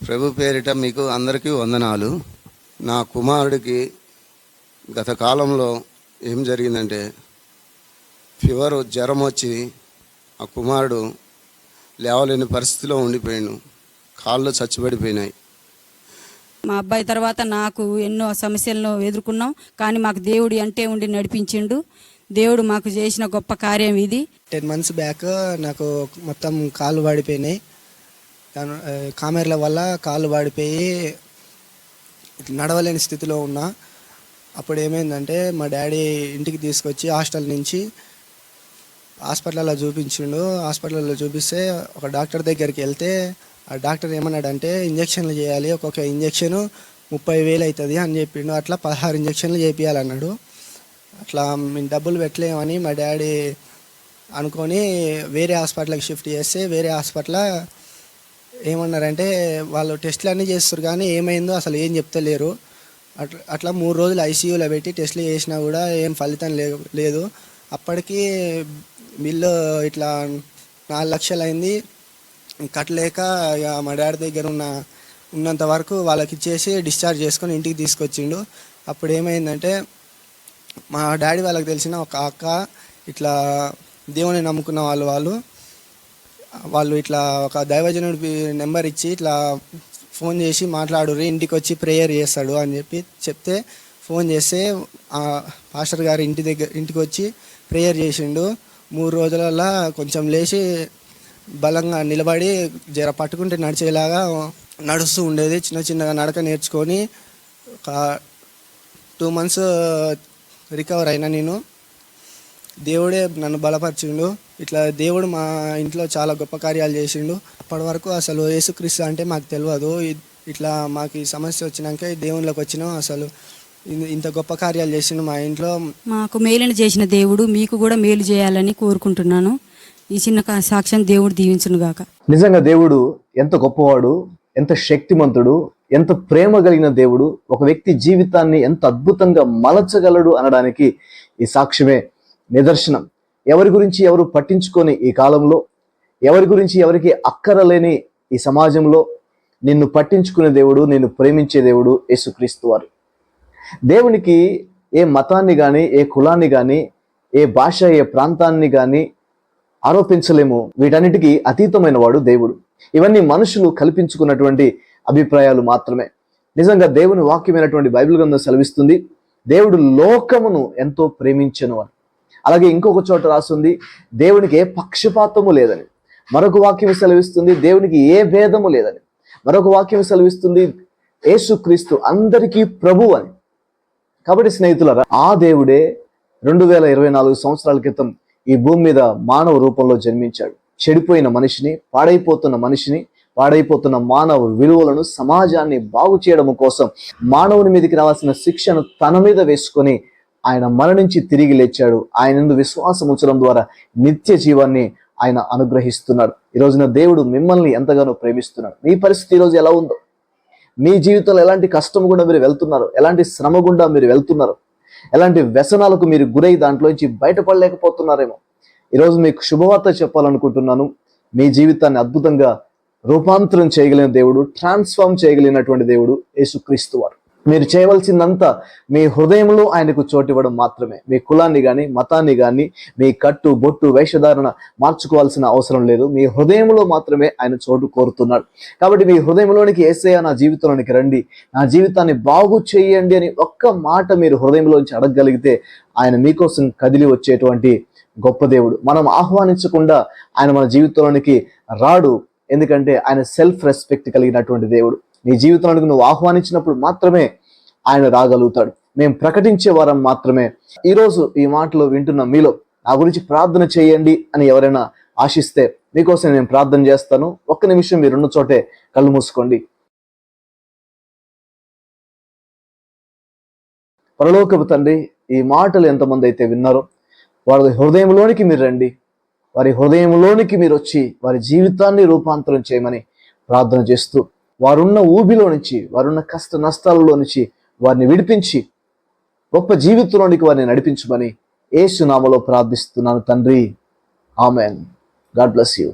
ప్రభు పేరిట మీకు అందరికీ వందనాలు. నా కుమారుడికి గత కాలంలో ఏం జరిగిందంటే ఫీవర్ జ్వరం వచ్చి ఆ కుమారుడు లేవలేని పరిస్థితిలో ఉండిపోయాడు. కాళ్ళు చచ్చిపడిపోయినాయి. మా అబ్బాయి తర్వాత నాకు ఎన్నో సమస్యలను ఎదుర్కొన్నాం. కానీ మాకు దేవుడు అంటే ఉండి నడిపించిండు. దేవుడు మాకు చేసిన గొప్ప కార్యం ఇది. టెన్ మంత్స్ బ్యాక్ నాకు మొత్తం కాళ్ళు ఆ, కామెర్ల వల్ల కాళ్ళు వాడిపోయి నడవలేని స్థితిలో ఉన్నా. అప్పుడు ఏమైందంటే మా డాడీ ఇంటికి తీసుకొచ్చి హాస్టల్ నుంచి హాస్పిటల్లో చూపించిండు. హాస్పిటల్లో చూపిస్తే ఒక డాక్టర్ దగ్గరికి వెళ్తే ఆ డాక్టర్ ఏమన్నాడంటే ఇంజక్షన్లు చేయాలి ఒక్కొక్క ఇంజక్షన్ ముప్పై వేలు అవుతుంది అని చెప్పిండు. అట్లా పదహారు ఇంజక్షన్లు చేపియాలన్నాడు. అట్లా మేము డబ్బులు పెట్టలేమని మా డాడీ అనుకొని వేరే హాస్పిటల్కి షిఫ్ట్ చేస్తే వేరే హాస్పిటల్ ఏమన్నారంటే వాళ్ళు టెస్ట్లు అన్నీ చేస్తారు కానీ ఏమైందో అసలు ఏం చెప్తలేరు. అట్లా అట్లా మూడు రోజులు ఐసీయూలో పెట్టి టెస్ట్లు చేసినా కూడా ఏం ఫలితం లే లేదు. అప్పటికి బిల్లు ఇట్లా నాలుగు లక్షలు అయింది కట్టలేక ఇక మా డాడీ దగ్గర ఉన్న ఉన్నంత వరకు వాళ్ళకి ఇచ్చేసి డిశ్చార్జ్ చేసుకొని ఇంటికి తీసుకొచ్చిండు. అప్పుడు ఏమైందంటే మా డాడీ వాళ్ళకి తెలిసిన ఒక అక్క ఇట్లా దేవుని నమ్ముకున్న వాళ్ళు వాళ్ళు వాళ్ళు ఇట్లా ఒక దైవజనుడి నెంబర్ ఇచ్చి ఇట్లా ఫోన్ చేసి మాట్లాడుర్రి ఇంటికి వచ్చి ప్రేయర్ చేస్తాడు అని చెప్పి చెప్తే ఫోన్ చేస్తే ఆ పాస్టర్ గారు ఇంటి దగ్గర ఇంటికి వచ్చి ప్రేయర్ చేసిండు. మూడు రోజులలో కొంచెం లేచి బలంగా నిలబడి జర పట్టుకుంటే నడిచేలాగా నడుస్తూ ఉండేది. చిన్న చిన్నగా నడక నేర్చుకొని ఒక టూ మంత్స్ రికవర్ అయినా నేను. దేవుడే నన్ను బలపరిచిండు. ఇట్లా దేవుడు మా ఇంట్లో చాలా గొప్ప కార్యాలు చేసిండు. అప్పటి వరకు అసలు యేసుక్రీస్తు అంటే మాకు తెలియదు. ఇట్లా మాకు ఈ సమస్య వచ్చినాక ఈ దేవునిలోకి వచ్చినాం అసలు. ఇంత గొప్ప కార్యాలు చేసిండు మా ఇంట్లో. మాకు మేలుని చేసిన దేవుడు మీకు కూడా మేలు చేయాలని కోరుకుంటున్నాను. ఈ చిన్న సాక్ష్యం దేవుడు దీవించును గాక. నిజంగా దేవుడు ఎంత గొప్పవాడు ఎంత శక్తిమంతుడు ఎంత ప్రేమ కలిగిన దేవుడు ఒక వ్యక్తి జీవితాన్ని ఎంత అద్భుతంగా మలచగలడు అనడానికి ఈ సాక్ష్యమే నిదర్శనం. ఎవరి గురించి ఎవరు పట్టించుకొని ఈ కాలంలో ఎవరి గురించి ఎవరికి అక్కరలేని ఈ సమాజంలో నిన్ను పట్టించుకునే దేవుడు నిన్ను ప్రేమించే దేవుడు యేసుక్రీస్తు వారు. దేవునికి ఏ మతాన్ని కానీ ఏ కులాన్ని కానీ ఏ భాష ఏ ప్రాంతాన్ని కానీ ఆరోపించలేము. వీటన్నిటికీ అతీతమైన వాడు దేవుడు. ఇవన్నీ మనుషులు కల్పించుకున్నటువంటి అభిప్రాయాలు మాత్రమే. నిజంగా దేవుని వాక్యమైనటువంటి బైబిల్ గ్రంథం సెలవిస్తుంది దేవుడు లోకమును ఎంతో ప్రేమించను అని అలాగే ఇంకొక చోట రాస్తుంది దేవునికి ఏ పక్షపాతము లేదని. మరొక వాక్యం సెలవిస్తుంది దేవునికి ఏ భేదము లేదని. మరొక వాక్యం సెలవిస్తుంది యేసుక్రీస్తు అందరికీ ప్రభు అని. కాబట్టి స్నేహితులరా ఆ దేవుడే రెండు వేల ఇరవై నాలుగు సంవత్సరాల క్రితం ఈ భూమి మీద మానవ రూపంలో జన్మించాడు. చెడిపోయిన మనిషిని పాడైపోతున్న మనిషిని పాడైపోతున్న మానవ విలువలను సమాజాన్ని బాగు చేయడం కోసం మానవుని మీదకి రావాల్సిన శిక్షను తన మీద వేసుకొని ఆయన మరణించి తిరిగి లేచాడు. ఆయన విశ్వాసం ఉంచడం ద్వారా నిత్య జీవాన్ని ఆయన అనుగ్రహిస్తున్నాడు. ఈ రోజున దేవుడు మిమ్మల్ని ఎంతగానో ప్రేమిస్తున్నాడు. మీ పరిస్థితి ఈరోజు రోజు ఎలా ఉందో? మీ జీవితంలో ఎలాంటి కష్టం గుండా మీరు వెళ్తున్నారు? ఎలాంటి శ్రమ గుండా మీరు వెళ్తున్నారు? ఎలాంటి వ్యసనాలకు మీరు గురై దాంట్లోంచి బయటపడలేకపోతున్నారేమో? ఈరోజు మీకు శుభవార్త చెప్పాలనుకుంటున్నాను. మీ జీవితాన్ని అద్భుతంగా రూపాంతరం చేయగలిగిన దేవుడు ట్రాన్స్ఫార్మ్ చేయగలిగినటువంటి దేవుడు యేసుక్రీస్తు వారు. మీరు చేయవలసిందంతా మీ హృదయంలో ఆయనకు చోటివ్వడం మాత్రమే. మీ కులాన్ని కానీ మతాన్ని కానీ మీ కట్టు బొట్టు వేషధారణ మార్చుకోవాల్సిన అవసరం లేదు. మీ హృదయంలో మాత్రమే ఆయన చోటు కోరుతున్నాడు. కాబట్టి మీ హృదయంలోనికి ఏసయ్య నా జీవితంలోనికి రండి. నా జీవితాన్ని బాగు చేయండి అని ఒక్క మాట మీరు హృదయంలోంచి అడగగలిగితే ఆయన మీకోసం కదిలి వచ్చేటువంటి గొప్ప దేవుడు. మనం ఆహ్వానించకుండా ఆయన మన జీవితంలోనికి రాడు. ఎందుకంటే ఆయన సెల్ఫ్ రెస్పెక్ట్ కలిగినటువంటి దేవుడు. నీ జీవితంలోకి నువ్వు ఆహ్వానించినప్పుడు మాత్రమే ఆయన రాగలుగుతాడు. మేము ప్రకటించే వారం మాత్రమే. ఈరోజు ఈ మాటలు వింటున్న మీలో నా గురించి ప్రార్థన చేయండి అని ఎవరైనా ఆశిస్తే మీకోసం నేను ప్రార్థన చేస్తాను. ఒక్క నిమిషం మీరున్న చోటే కళ్ళు మూసుకోండి. పరలోకపు తండ్రి ఈ మాటలు ఎంతమంది అయితే విన్నారో వారి హృదయంలోనికి మీరు రండి. వారి హృదయంలోనికి మీరు వచ్చి వారి జీవితాన్ని రూపాంతరం చేయమని ప్రార్థన చేస్తూ వారున్న ఊబిలో నుంచి వారున్న కష్ట నష్టాలలో నుంచి వారిని విడిపించి గొప్ప జీవితంలోనికి వారిని నడిపించమని ఏసునామలో ప్రార్థిస్తున్నాను తండ్రి. ఆమెన్. God bless you.